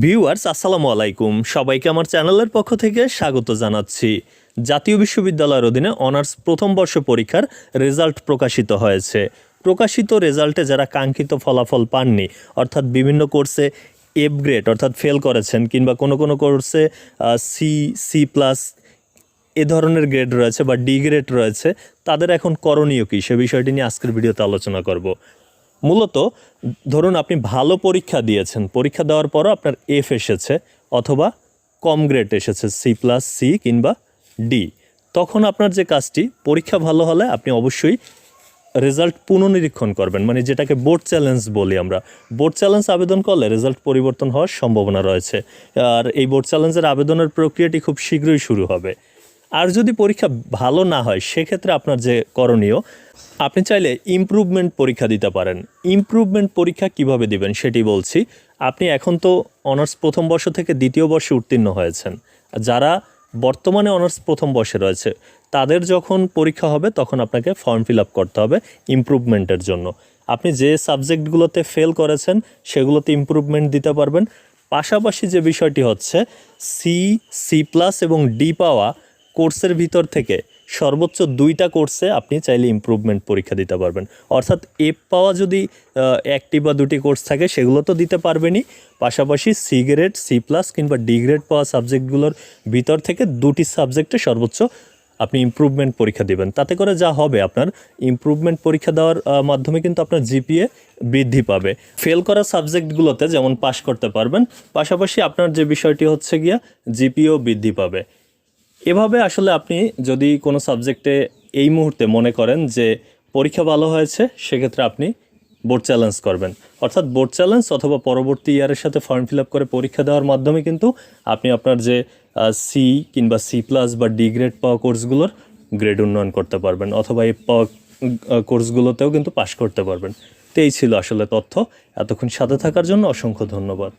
Viewers, আসসালামু আলাইকুম। সবাইকে আমার চ্যানেলের পক্ষ থেকে স্বাগত জানাচ্ছি। জাতীয় বিশ্ববিদ্যালয়ের অধীনে অনার্স প্রথম বর্ষ পরীক্ষার রেজাল্ট প্রকাশিত হয়েছে। প্রকাশিত রেজাল্টে যারা কাঙ্ক্ষিত ফলাফল পাননি, অর্থাৎ বিভিন্ন কোর্সে এফ গ্রেড অর্থাৎ ফেল করেছেন, কিংবা কোনো কোনো কোর্সে সি সি প্লাস এ ধরনের গ্রেড রয়েছে বা ডি গ্রেড রয়েছে, তাদের এখন করণীয় কী? সে বিষয়টি নিয়ে আজকের ভিডিওতে আলোচনা করব। মূলত, ধরুন আপনি ভালো পরীক্ষা দিয়েছেন, পরীক্ষা দেওয়ার পরও আপনার এফ এসেছে অথবা কম গ্রেড এসেছে সি প্লাস সি কিংবা ডি তখন আপনার যে কাজটি, পরীক্ষা ভালো হলে আপনি অবশ্যই রেজাল্ট পুনর্নিরীক্ষণ করবেন মানে যেটাকে বোর্ড চ্যালেঞ্জ বলি আমরা। বোর্ড চ্যালেঞ্জ আবেদন করলে রেজাল্ট পরিবর্তন হওয়ার সম্ভাবনা রয়েছে। আর এই বোর্ড চ্যালেঞ্জের আবেদনের প্রক্রিয়াটি খুব শীঘ্রই শুরু হবে। আর যদি পরীক্ষা ভালো না হয়, সেক্ষেত্রে আপনার যে করণীয়, আপনি চাইলে ইমপ্রুভমেন্ট পরীক্ষা দিতে পারেন। ইমপ্রুভমেন্ট পরীক্ষা কীভাবে দিবেন সেটি বলছি। আপনি এখন তো অনার্স প্রথম বর্ষ থেকে দ্বিতীয় বর্ষে উত্তীর্ণ হয়েছেন। যারা বর্তমানে অনার্স প্রথম বর্ষে রয়েছে, তাদের যখন পরীক্ষা হবে, তখন আপনাকে ফর্ম ফিল আপ করতে হবে ইমপ্রুভমেন্টের জন্য। আপনি যে সাবজেক্টগুলোতে ফেল করেছেন, সেগুলোতে ইমপ্রুভমেন্ট দিতে পারবেন। পাশাপাশি যে বিষয়টি হচ্ছে সি সি প্লাস এবং ডি পাওয়া কোর্সের ভিতর থেকে সর্বোচ্চ দুইটা কোর্সে আপনি চাইলে ইমপ্রুভমেন্ট পরীক্ষা দিতে পারবেন। অর্থাৎ এফ পাওয়া যদি একটি বা দুটি কোর্স থাকে, সেগুলো তো দিতে পারবেনই। পাশাপাশি সি গ্রেড সি প্লাস কিংবা ডি গ্রেড পাওয়া সাবজেক্টগুলোর ভিতর থেকে দুটি সাবজেক্টে সর্বোচ্চ আপনি ইমপ্রুভমেন্ট পরীক্ষা দেবেন। তাতে করে যা হবে, আপনার ইমপ্রুভমেন্ট পরীক্ষা দেওয়ার মাধ্যমে কিন্তু আপনার জিপিএ বৃদ্ধি পাবে। ফেল করা সাবজেক্টগুলোতে যেমন পাশ করতে পারবেন, পাশাপাশি আপনার যে বিষয়টি হচ্ছে গিয়া জিপিও বৃদ্ধি পাবে। এভাবে আসলে আপনি যদি কোনো সাবজেক্টে এই মুহূর্তে মনে করেন যে পরীক্ষা ভালো হয়েছে, সেক্ষেত্রে আপনি বোর্ড চ্যালেঞ্জ করবেন। অর্থাৎ বোর্ড চ্যালেঞ্জ অথবা পরবর্তী ইয়ারের সাথে ফর্ম ফিল করে পরীক্ষা দেওয়ার মাধ্যমে কিন্তু আপনি আপনার যে সি কিংবা সি প্লাস বা ডি গ্রেড পাওয়া কোর্সগুলোর গ্রেড উন্নয়ন করতে পারবেন অথবা এই পাওয়া কোর্সগুলোতেও কিন্তু পাশ করতে পারবেন। তো এই ছিল আসলে তথ্য। এতক্ষণ সাথে থাকার জন্য অসংখ্য ধন্যবাদ।